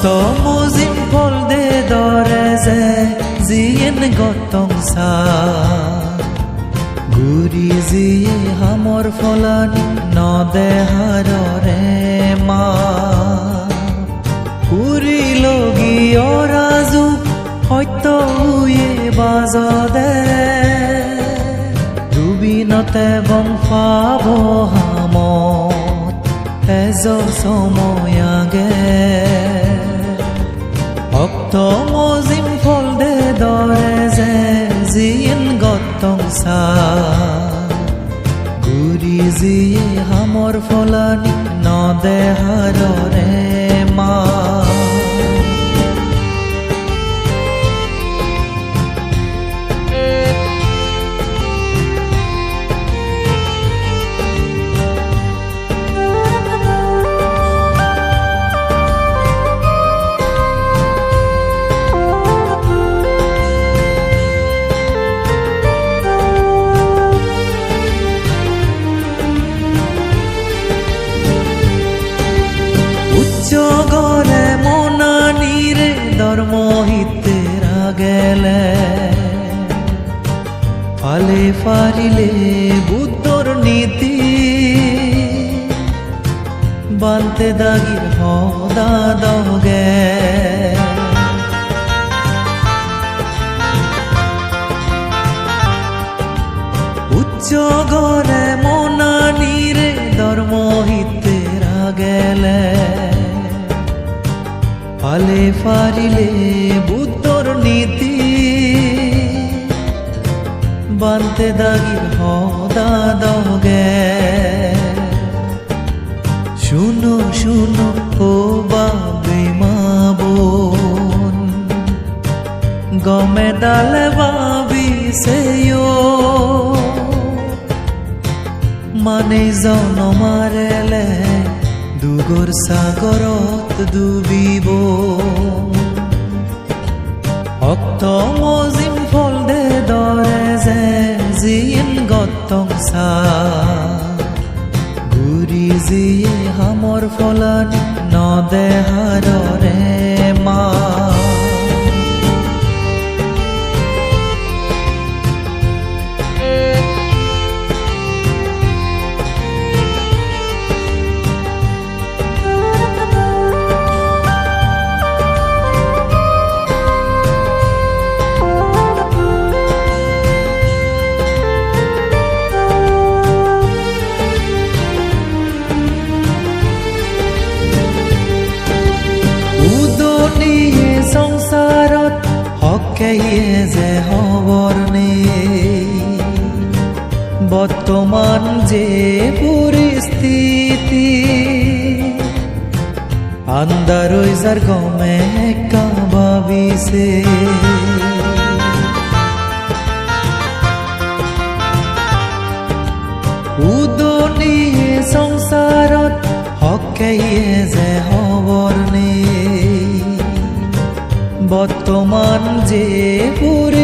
ভক্ত মুজিম ফল দে দৰে যে জিয়েন গতং চা ঘূৰি যিয়ে হামৰ ফলানি নদেহাৰৰে মা পুৰি লগি অৰাজু সত্য উয়ে বাজদে দুবিনতে বংশাব হামত তেজ সময়াগে যিয়ে হামৰ ফলানি নদেহাৰৰে হিতেরা গেলে ফালে ফারিলে বুদ্ধর নীতি বানতে দাগির হদা দগে। উচ্চ গরে ফারিলে বুদ্ধর নীতি। বানতে দাগির হদা দগে শুনো শুনো, ও বাবে মা বোন। গমে ডালে ভাবি সেও মানে জনমাৰেলে দুগৰ সাগৰত ডুবিব। ভক্ত মজিম ফল দে দৰে যে জিন গতং চা। ঘূৰি যিয়ে হামৰ ফলানি নদেহাৰৰে মা যে হবৰ নেই। বৰ্তমান যে পৰিস্থিতি আন্দারই যার গমে কাবাবিছে উদনিয়ে সংসাৰত হকেয়ে যে বৰ্তমান যে পুৰি